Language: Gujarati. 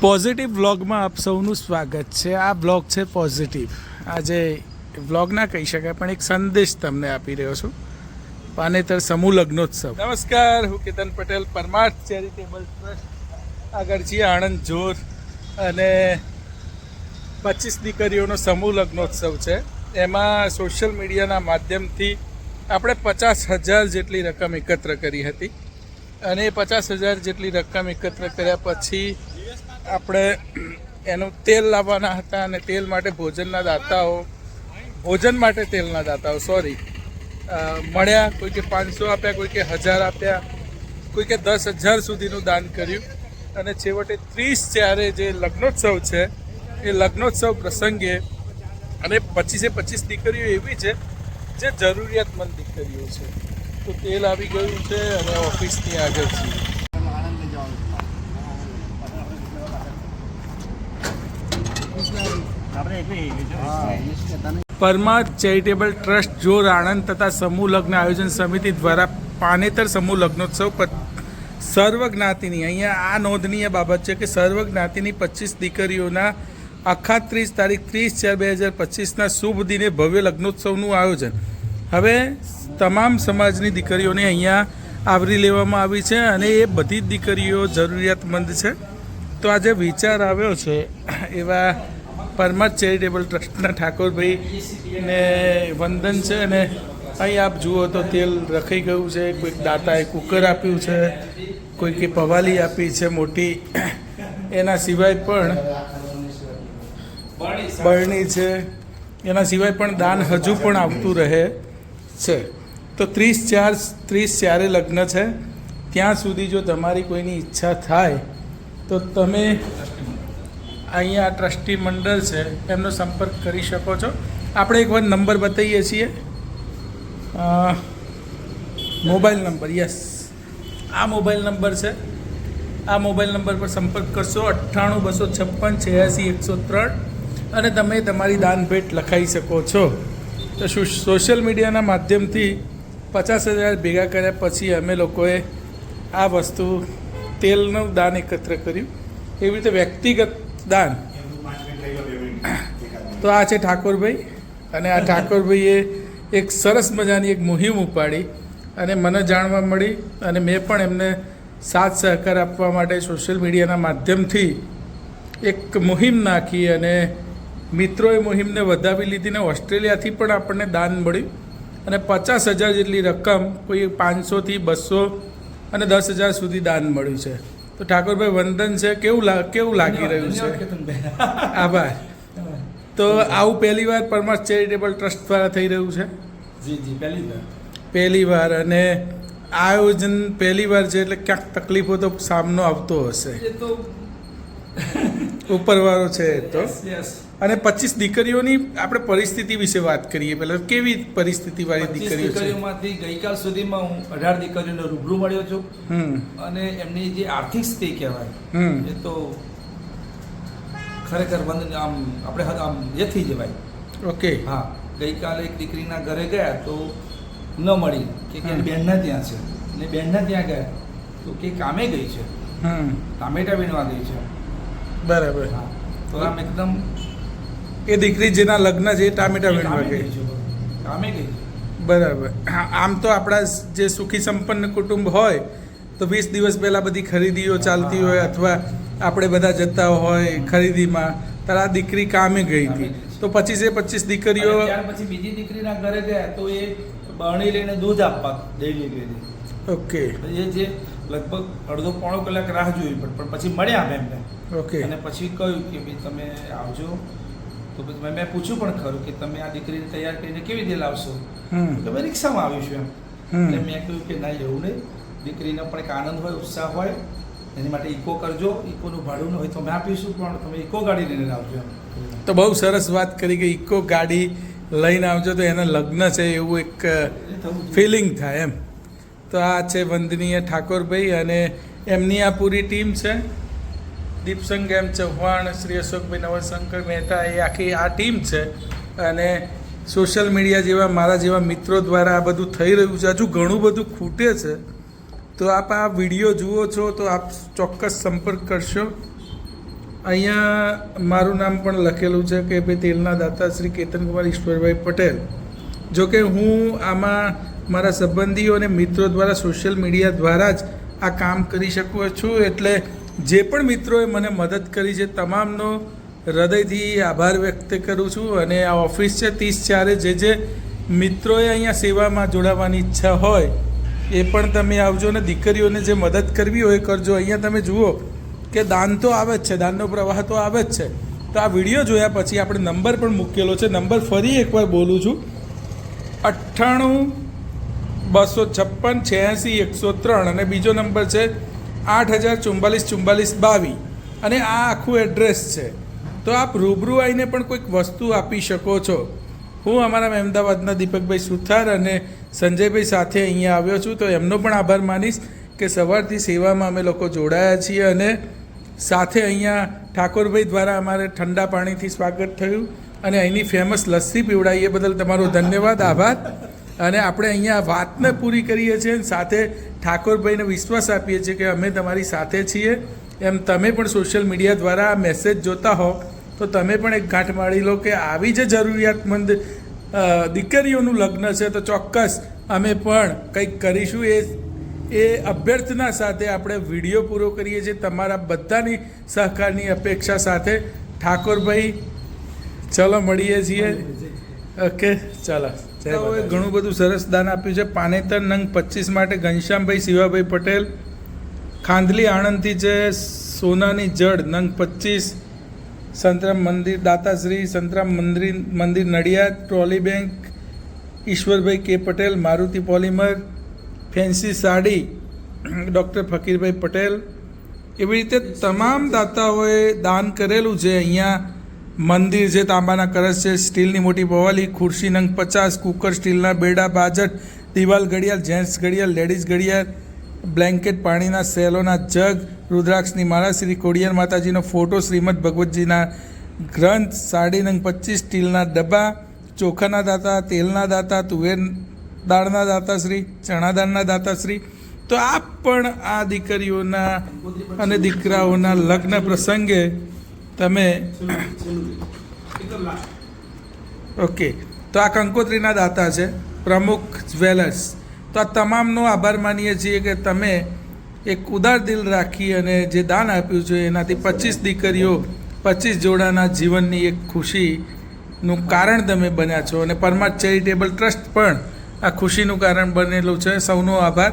પોઝિટિવ વ્લોગમાં આપ સૌનું સ્વાગત છે. આ વ્લોગ છે પોઝિટિવ. આજે વ્લોગ ના કહી શકાય, પણ એક સંદેશ તમને આપી રહ્યો છું. પાનેતર સમૂહ લગ્નોત્સવ. નમસ્કાર, હું કેતન પટેલ, પરમાર્થ ચેરિટેબલ ટ્રસ્ટ આગળ છીએ આણંદ, જોર અને પચીસ દીકરીઓનો સમૂહ લગ્નોત્સવ છે. એમાં સોશિયલ મીડિયાના માધ્યમથી આપણે પચાસ હજાર જેટલી રકમ એકત્ર કરી હતી. અને એ પચાસ હજાર જેટલી રકમ એકત્ર કર્યા પછી આપણે એનું તેલ લાવવાના હતા અને તેલ માટે ભોજનના દાતાઓ, ભોજન માટે તેલના દાતાઓ સોરી મળ્યા કોઈ કે પાંચસો આપ્યા કોઈ કે હજાર આપ્યા કોઈ કે દસ હજાર સુધીનું દાન કર્યું. અને છેવટે ત્રીસ ચારે જે લગ્નોત્સવ છે, એ લગ્નોત્સવ પ્રસંગે અને પચીસે પચીસ દીકરીઓ એવી છે, જે જરૂરિયાતમંદ દીકરીઓ છે. તો તેલ આવી ગયું છે, અને ઓફિસની આગળ છીએ. પરમાર્થ ચેરિટેબલ ટ્રસ્ટ જોર આણંદ તથા સમૂહ લગ્ન આયોજન સમિતિ દ્વારા પાનેતર સમૂહ લગ્નોત્સવ પ- સર્વ જ્ઞાતિની અહીંયા આ નોંધનીય બાબત છે કે સર્વ જ્ઞાતિની પચીસ દીકરીઓના આખા ત્રીસ તારીખ ત્રીસ ચાર બે હજાર પચીસના શુભ દિને ભવ્ય લગ્નોત્સવનું આયોજન. હવે તમામ સમાજની દીકરીઓને અહીંયા આવરી લેવામાં આવી છે અને એ બધી જ દીકરીઓ જરૂરિયાતમંદ છે. તો આજે વિચાર આવ્યો છે એવા પરમાર્થ ચેરિટેબલ ટ્રસ્ટના ઠાકોરભાઈ ને વંદન છે અને અહીં આપ જુઓ તો તેલ રખાઈ ગયું છે, કોઈક દાતાએ કુકર આપ્યું છે, કોઈકે પવાલી આપી છે મોટી. એના સિવાય પણ બરણી છે. એના સિવાય પણ દાન હજુ પણ આવતું રહે છે. તો ત્રીસ ચાર, ત્રીસ ચારે લગ્ન છે. ત્યાં સુધી જો તમારી કોઈની ઈચ્છા થાય, તો તમે અહીંયા ટ્રસ્ટી મંડળ છે, એમનો સંપર્ક કરી શકો છો. આપણે એકવાર નંબર બતાવીએ છીએ. Mobile number, yes. આ મોબાઈલ નંબર છે. આ મોબાઈલ નંબર પર સંપર્ક કરશો. અઠ્ઠાણું, બસો છપ્પન, છ્યાસી, એકસો ત્રણ. અને તમે તમારી દાન ભેટ લખાઈ શકો છો. તો શું સોશિયલ મીડિયાના માધ્યમથી પચાસ હજાર ભેગા કર્યા પછી અમે લોકોએ આ વસ્તુ તેલનું દાન એકત્ર કર્યું. એવી રીતે વ્યક્તિગત દાન તો આ છે ઠાકોરભાઈ. અને આ ઠાકોરભાઈએ એક સરસ મજાની એક મુહિમ ઉપાડી અને મને જાણવા મળી અને મેં પણ એમને સાથ સહકાર આપવા માટે સોશિયલ મીડિયાના માધ્યમથી એક મુહિમ નાખી અને મિત્રોએ મુહિમને વધાવી લીધી ને ઓસ્ટ્રેલિયાથી પણ આપણને દાન મળ્યું. અને પચાસ હજાર જેટલી રકમ કોઈ પાંચસોથી બસો અને દસ હજાર સુધી દાન મળ્યું છે. તો ઠાકોરભાઈ વંદન છે? કેવું કેવું લાગી રહ્યું છે? આભાર. તો આવું પહેલી વાર પરમાર ચેરિટેબલ ટ્રસ્ટ દ્વારા થઈ રહ્યું છે? જી જી પહેલી વાર. પહેલી વાર. અને આયોજન પહેલી વાર છે એટલે ક્યાંક તકલીફો તો સામનો આવતો હશે. એ તો ઉપરવાળો છે તો. યસ અને પચીસ દીકરીઓની આપણે પરિસ્થિતિ વિશે વાત કરીએ પહેલાં. કેવી પરિસ્થિતિ વાળી દીકરીઓ દીકરીઓમાંથી ગઈકાલ સુધીમાં હું અઢાર દીકરીઓને રૂબરૂ મળ્યો છું. અને એમની જે આર્થિક સ્થિતિ કહેવાય એ તો ખરેખર બંધ આમ આપણે આમ એ થઈ જવાય. ઓકે. હા ગઈકાલે એક દીકરીના ઘરે ગયા તો ન મળી કે કે. બેનના ત્યાં છે. અને બેનના ત્યાં ગયા તો કે કામે ગઈ છે. ટામેટા વીણવા ગઈ છે. બરાબર. હા તો આમ એકદમ એ દીકરી જેના લગ્ન છે એ ટામેટા વીણવા ગઈ કામે ગઈ બરાબર. આમ તો આપણા જે સુખી સંપન્ન કુટુંબ હોય તો વીસ દિવસ પહેલાં બધી ખરીદીઓ ચાલતી હોય અથવા આપણે બધા જતા હોય ખરીદીમાં ત્યારે આ દીકરી કામે ગઈ હતી. તો પચીસે પચીસ દીકરીઓ પછી બીજી દીકરીના ઘરે ગયા તો એ બરણી લઈને દૂધ આપવા ડેલી ડેલી ઓકે. એ જે લગભગ અડધો પોણો કલાક રાહ જોઈ પણ પછી મળ્યા એમને. ઓકે. અને પછી કહ્યું કે ભાઈ તમે આવજો. તો પછી મેં પૂછ્યું પણ ખરું કે તમે આ દીકરીને તૈયાર કરીને કેવી રીતે લાવશો? તો મેં રિક્ષામાં આવીશું એમ. એટલે મેં કહ્યું કે ના એવું નહીં. દીકરીને પણ એક આનંદ હોય ઉત્સાહ હોય. એની માટે ઇકો કરજો. ઇકોનું ભાડું ન હોય તો અમે આપીશું પણ તમે ઇકો ગાડી લઈને આવજો એમ. તો બહુ સરસ વાત કરી કે ઇકો ગાડી લઈને આવજો તો એના લગ્ન છે એવું એક ફિલિંગ થાય એમ. તો આ છે વંદનીય ઠાકોરભાઈ અને એમની આ પૂરી ટીમ છે. દીપસંગ એમ ચૌહાણ, શ્રી અશોકભાઈ નવશંકર મહેતા, એ આખી આ ટીમ છે. અને સોશિયલ મીડિયા જેવા, મારા જેવા મિત્રો દ્વારા આ બધું થઈ રહ્યું છે. હજુ ઘણું બધું ખૂટે છે. તો આપ આ વીડિયો જુઓ છો તો આપ ચોક્કસ સંપર્ક કરશો. અહીંયા મારું નામ પણ લખેલું છે કે ભાઈ તેલના દાતા શ્રી કેતનકુમાર ઈશ્વરભાઈ પટેલ. જો કે હું આમાં મારા સંબંધીઓ અને મિત્રો દ્વારા સોશિયલ મીડિયા દ્વારા જ આ કામ કરી શકું છું. એટલે જે પણ મિત્રોએ મને મદદ કરી છે, તમામનો હૃદયથી આભાર વ્યક્ત કરું છું અને આ ઓફિસ છે ત્રીસ ચારે, જે જે મિત્રોએ અહીંયા સેવામાં જોડાવાની ઈચ્છા હોય, એ પણ તમે આવજો ને દીકરીઓને જે મદદ કરવી હોય કરજો. અહીંયા તમે જુઓ કે દાન તો આવે જ છે, દાનનો પ્રવાહ તો આવે જ છે. તો આ વીડિયો જોયા પછી આપણે નંબર પણ મૂકેલો છે. નંબર ફરી એકવાર બોલું છું. અઠ્ઠાણું, બસો છપ્પન, છ્યાસી, એકસો ત્રણ અને બીજો નંબર છે આઠ હજાર ચુમ્બાલીસ ચુમ્બાલીસ બાવીસ અને આ આખું એડ્રેસ છે. તો આપ રૂબરૂ આવીને પણ કોઈક વસ્તુ આપી શકો છો. હું અમારા અમદાવાદના દીપકભાઈ સુથાર અને સંજયભાઈ સાથે અહીંયા આવ્યો છું. તો એમનો પણ આભાર માનીશ કે સવારથી સેવામાં અમે લોકો જોડાયા છીએ અને સાથે અહીંયા ઠાકોરભાઈ દ્વારા અમારે ઠંડા પાણીથી સ્વાગત થયું. અને અહીંની ફેમસ લસ્સી પીવડાવી એ બદલ તમારો ધન્યવાદ, આભાર. અને આપણે અહીંયા વાતને પૂરી કરીએ છીએ સાથે ઠાકોરભાઈને વિશ્વાસ આપીએ છીએ કે અમે તમારી સાથે છીએ. એમ તમે પણ સોશિયલ મીડિયા દ્વારા આ મેસેજ જોતા હો તો તમે પણ એક ગાંઠ મારી લો કે આવી જે જરૂરિયાતમંદ દીકરીઓનું લગ્ન છે તો ચોક્કસ અમે પણ કંઈક કરીશું. એ એ અભ્યર્થના સાથે આપણે વીડિયો પૂરો કરીએ છીએ તમારા બધાની સહકારની અપેક્ષા સાથે. ઠાકોરભાઈ ચલો મળીએ છીએ. ઓકે ચાલો. હવે ઘણું બધું સરસ દાન આપ્યું છે. પાનેતર નંગ પચીસ માટે ઘનશ્યામભાઈ શિવાભાઈ પટેલ ખાંદલી આણંદથી છે સોનાની જડ નંગ પચીસ સંતરામ મંદિર દાતાશ્રી સંતરામ મંદિર મંદિર Nadiad trolley bank Ishwarbhai K Patel Maruti polymer fancy sari doctor Fakirbhai Patel. એવી રીતે તમામ દાતાઓએ દાન કરેલું છે અહીંયા. મંદિર છે તાંબાના કળશ છે, સ્ટીલની મોટી પવાલી, ખુરશી નંગ પચાસ, કુકર સ્ટીલના બેડા બાજટ, દિવાલ ઘડિયાળ, જેન્ટ્સ ઘડિયાળ, લેડીઝ ઘડિયાળ, બ્લેન્કેટ પાણીના સેલોના જગ, રુદ્રાક્ષની માળા, શ્રી કોડિયાર માતાજીનો ફોટો, શ્રીમદ ભગવતજીના ગ્રંથ, સાડી નંગ પચીસ, સ્ટીલના ડબ્બા, ચોખાના દાતા, તેલના દાતા, તુવેર દાળના દાતાશ્રી ચણા દાળના દાતાશ્રી તો આપ પણ આ દીકરીઓના અને દીકરાઓના લગ્ન પ્રસંગે તમે ઓકે તો આ કંકોત્રીના દાતા છે. પ્રમુખ જ્વેલર્સ. તો આ તમામનો આભાર માનીએ છીએ કે તમે એક ઉદાર દિલ રાખી અને જે દાન આપ્યું છે, એનાથી પચીસ દીકરીઓ, પચીસ જોડાના જીવનની એક ખુશીનું કારણ તમે બન્યા છો. અને પરમાર ચેરિટેબલ ટ્રસ્ટ પણ આ ખુશીનું કારણ બનેલું છે. સૌનો આભાર.